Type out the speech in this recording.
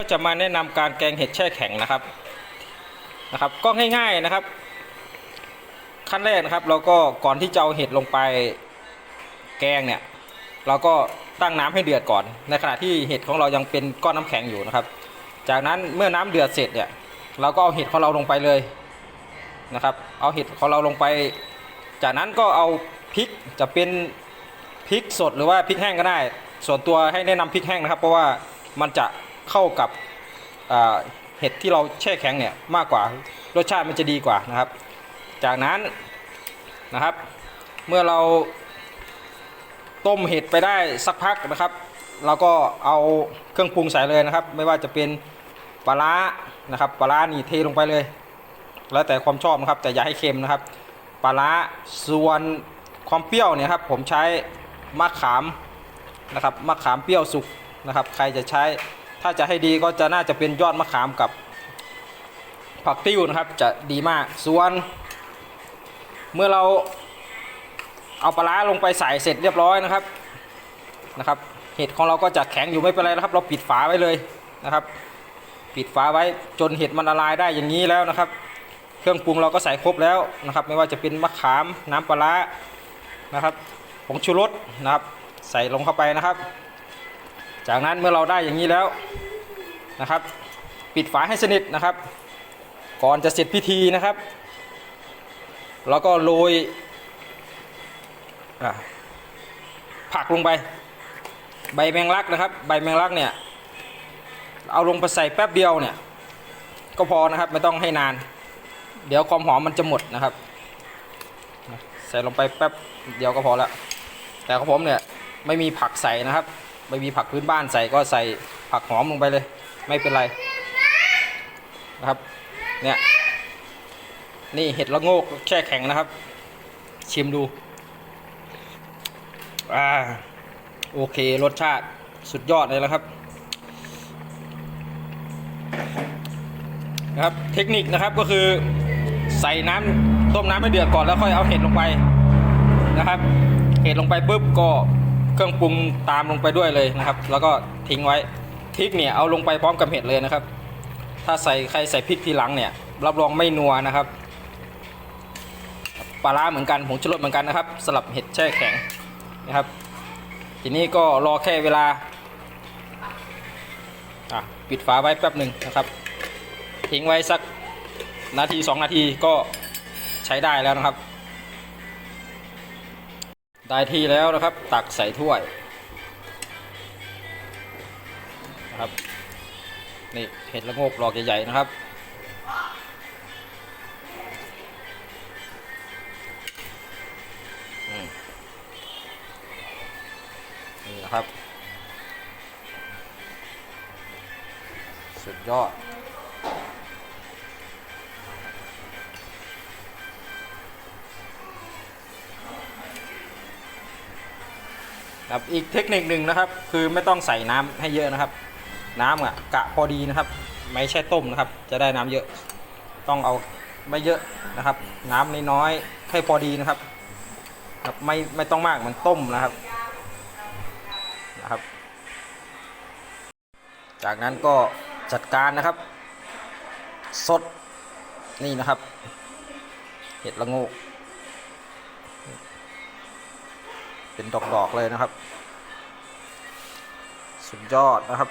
ก็จะมาแนะนำการแกงเห็ดแช่แข็งนะครับนะครับ ก็ง่ายๆนะครับ ขั้นแรกนะครับเราก็ก่อนที่จะเอาเห็ดลงไปแกงเนี่ย เราก็ตั้งน้ำให้เดือดก่อน ในขณะที่เห็ดของเรายังเป็นก้อนน้ำแข็งอยู่นะครับ จากนั้นเมื่อน้ำเดือดเสร็จเนี่ยเราก็เอาเห็ดของเราลงไปเลยนะครับ เอาเห็ดของเราลงไป จากนั้นก็เอาพริกจะเป็นพริกสดหรือว่าพริกแห้งก็ได้ ส่วนตัวให้แนะนำพริกแห้งนะครับ เพราะว่ามันจะ เข้ากับเห็ดที่เราแช่แข็งเนี่ยมากกว่ารสชาติมันจะดีกว่านะครับ จากนั้นนะครับ เมื่อเราต้มเห็ดไปได้สักพักนะครับ เราก็เอาเครื่องปรุงใส่เลยนะครับ ไม่ว่าจะเป็นปลาร้านะครับปลาร้านี่เทลงไปเลย แล้วแต่ความชอบนะครับ แต่อย่าให้เค็มนะครับปลาร้าส่วนความเปรี้ยวเนี่ยครับ ผมใช้มะขามนะครับมะขามเปรี้ยวสุกนะครับ ใครจะใช้ ถ้าจะให้ดีก็จะน่าจะเป็นยอดมะขามกับผักติ้วนะครับจะดีมาก ส่วน เมื่อเราเอาปลาร้าลงไปใส่เสร็จเรียบร้อยนะครับนะครับ เห็ดของเราก็จะแข็งอยู่ไม่เป็นไรนะครับ เราปิดฝาไว้เลยนะครับ ปิดฝาไว้จนเห็ดมันละลายได้อย่างนี้แล้วนะครับ เครื่องปรุงเราก็ใส่ครบแล้วนะครับ ไม่ว่าจะเป็นมะขามน้ำปลาร้านะครับผงชูรสนะครับ ใส่ลงเข้าไปนะครับ จากนั้นเมื่อเราได้อย่างนี้แล้วนะครับ ปิดฝาให้สนิทนะครับ ก่อนจะเสร็จพิธีนะครับ แล้วก็โรยผักลงไป ใบแมงลักนะครับ ใบแมงลักเนี่ยเอาลงไปใส่แป๊บเดียวเนี่ย ก็พอนะครับไม่ต้องให้นาน เดี๋ยวความหอมมันจะหมดนะครับ ใส่ลงไปแป๊บเดียวก็พอแล้วแต่ของผมเนี่ยไม่มีผักใส่นะครับ ไม่มีผักพื้นบ้านใส่ก็ใส่ผักหอมลงไปเลย ไม่เป็นไรนะครับเนี่ยนี่เห็ดละโงกแช่แข็งนะครับ ชิมดูอ่าโอเครสชาติสุดยอดเลยแล้วครับนะครับ เทคนิคนะครับก็คือใส่น้ำต้มน้ำให้เดือดก่อนแล้วค่อยเอาเห็ดลงไปนะครับ เห็ดลงไปปุ๊บก็ เครื่องปรุงตามลงไปด้วยเลยนะครับ แล้วก็ทิ้งไว้พริกเนี่ยเอาลงไปพร้อมกับเห็ดเลยนะครับ ถ้าใส่ใครใส่พริกทีหลังเนี่ย รับรองไม่นัวนะครับปลาร้าเหมือนกันผงชูรสเหมือนกันนะครับสลับเห็ดแช่แข็งนะครับ ทีนี้ก็รอแค่เวลาปิดฝาไว้แป๊บหนึ่งนะครับ ทิ้งไว้สักนาทีสองนาทีก็ใช้ได้แล้วนะครับ ได้ที่แล้วนะครับ ตักใส่ถ้วยนะครับนี่เห็ดละโงกหลอกใหญ่ๆนะครับ นี่นะครับ สุดยอด ครับอีกเทคนิคหนึ่งนะครับ คือไม่ต้องใส่น้ำให้เยอะนะครับ น้ำอะกะพอดีนะครับ ไม่ใช่ต้มนะครับ จะได้น้ำเยอะ ต้องเอาไม่เยอะนะครับ น้ำน้อยๆให้พอดีนะครับครับไม่ไม่ต้องมากมือนต้มนะครับนะครับ จากนั้นก็จัดการนะครับ สดนี่นะครับ เห็ดละโงก เป็นดอกๆเลยนะครับ สุดยอดนะครับ